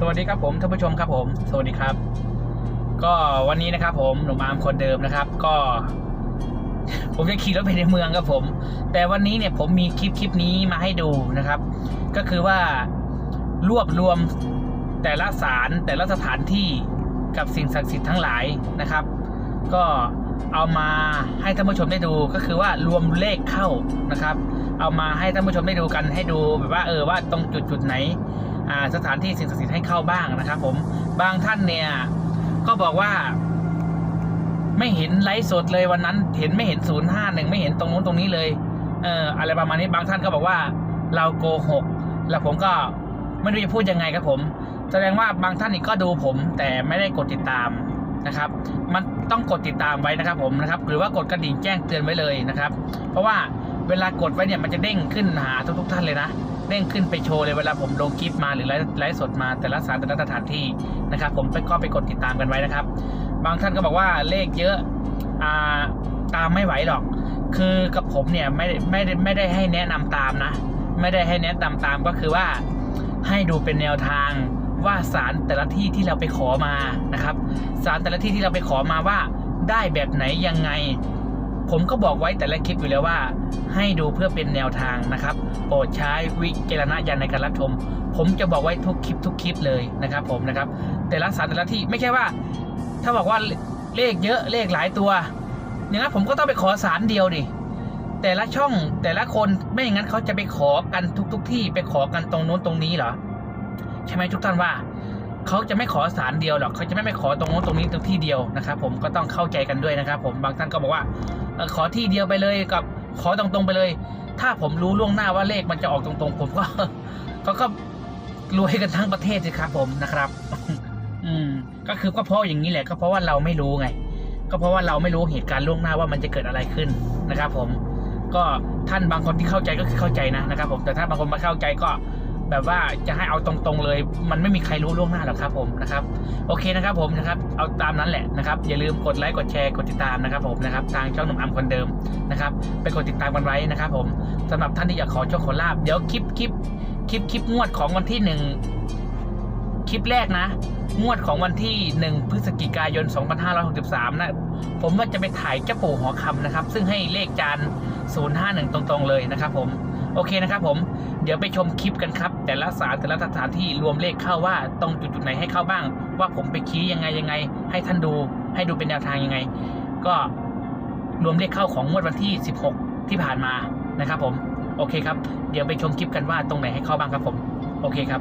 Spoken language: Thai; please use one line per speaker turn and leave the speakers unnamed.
สวัสดีครับผมท่านผู้ชมครับผม สวัสดีครับ ก็วันนี้นะครับ ผมหนุ่มอาร์มคนเดิมนะครับ ก็ ผมจะขี่รถไปในเมืองครับผม แต่วันนี้เนี่ยผมมีคลิปคลิปนี้มาให้ดูนะครับ ก็คือว่ารวบรวมแต่ละสารแต่ละสถานที่กับสิ่งศักดิ์สิทธิ์ทั้งหลายนะครับ ก็เอามาให้ท่านผู้ชมได้ดูก็คือว่ารวมเลขเข้านะครับ เอามาให้ท่านผู้ชมได้ดูกันให้ดูแบบว่าเออว่าตรงจุดจุดไหนสถานที่สิ่งศักดิ์สิทธิ์ให้เข้าบ้างนะครับ ผมบางท่านเนี่ยก็บอกว่า ไม่เห็นไลฟ์สดเลยวันนั้น เห็นไม่เห็นศูนย์ห้าหนึ่งไม่เห็นตรงนู้นตรงนี้เลยเอออะไรประมาณนี้บางท่านก็บอกว่าเราโกหกแล้วผมก็ไม่รู้จะพูดยังไงครับผม แสดงว่าบางท่านนี่ก็ดูผมแต่ไม่ได้กดติดตาม นะครับ มันต้องกดติดตามไว้นะครับผมนะครับ หรือว่ากดกระดิ่งแจ้งเตือนไว้เลยนะครับ เพราะว่าเวลากดไว้เนี่ยมันจะเด้งขึ้นหาทุกๆท่านเลยนะเด้งขึ้นไปโชว์เลยเวลาผมลงคลิปมาหรือไลฟ์สดมาแต่ละสานแต่ละสถานที่นะครับ ผมไปก็ไปกดติดตามกันไว้นะครับ บางท่านก็บอกว่าเลขเยอะอ่าตามไม่ไหวหรอก คือกับผมเนี่ยไม่ไม่ได้ไม่ได้ให้แนะนำตามนะ ไม่ได้ให้แนะนำตามก็คือว่าให้ดูเป็นแนวทางว่าสารแต่ละที่ที่เราไปขอมานะครับ สารแต่ละที่ที่เราไปขอมาว่าได้แบบไหนยังไง ผมก็บอกไว้แต่ละคลิปอยู่แล้วว่า ให้ดูเพื่อเป็นแนวทางนะครับ โปรดใช้วิจารณญาณในการรับชม ผมจะบอกไว้ทุกคลิปทุกคลิปเลยนะครับ ผมนะครับ แต่ละสารแต่ละที่ไม่ใช่ว่า ถ้าบอกว่าเลขเยอะเลขหลายตัวอย่างนั้นผมก็ต้องไปขอสารเดียวดิแต่ละช่องแต่ละคนไม่อย่างนั้นเขาจะไปขอกันทุก ๆที่ไปขอกันตรงโน้นตรงนี้เหรอ ใช่ไหมทุกท่านว่า เขาจะไม่ขอสารเดียวหรอกเขาจะไม่ไปขอตรงโน้นตรงนี้ตรงที่เดียวนะครับ ผมก็ต้องเข้าใจกันด้วยนะครับ ผมบางท่านก็บอกว่าขอที่เดียวไปเลยกับขอตรงๆไปเลย ถ้าผมรู้ล่วงหน้าว่าเลขมันจะออกตรงๆ ผมก็เขาก็รวยกันทั้งประเทศสิครับผมนะครับ อืม ก็คือก็เพราะอย่างนี้แหละก็เพราะว่าเราไม่รู้ไง ก็เพราะว่าเราไม่รู้เหตุการณ์ล่วงหน้าว่ามันจะเกิดอะไรขึ้นนะครับ ผม ก็ท่านบางคนที่เข้าใจก็คือเข้าใจนะนะครับ ผมแต่ถ้าบางคนไม่เข้าใจก็ แบบว่าจะให้เอาตรงๆเลย มันไม่มีใครรู้ล่วงหน้าหรอกครับผมนะครับโอเคนะครับผมนะครับเอาตามนั้นแหละนะครับอย่าลืมกดไลค์กดแชร์กดติดตามนะครับผมนะครับทางช่องหนุ่มอัมคนเดิมนะครับไปกดติดตามกันไว้นะครับผมสำหรับท่านที่อยากขอโชคขอลาบเดี๋ยวคลิปคลิปคลิปคลิปงวดของวันที่หนึ่งคลิปแรกนะ งวดของวันที่ 1 พฤศจิกายน 2563 นะ ผมว่าจะไปถ่ายเจ้าปู่หอคำนะครับ ซึ่งให้เลขจาน051 ตรงๆเลยนะครับผม โอเคนะครับผมเดี๋ยวไปชมคลิปกันครับ แต่ละสารแต่ละสถานที่รวมเลขเข้าว่าตรงจุดๆไหนให้เข้าบ้าง ว่าผมไปคี้ยังไงยังไง ให้ท่านดูให้ดูเป็นแนวทางยังไง ก็รวมเลขเข้าของงวดวันที่ 16 ที่ผ่านมานะครับผมโอเคครับ เดี๋ยวไปชมคลิปกันว่าตรงไหนให้เข้าบ้างครับผม โอเคครับ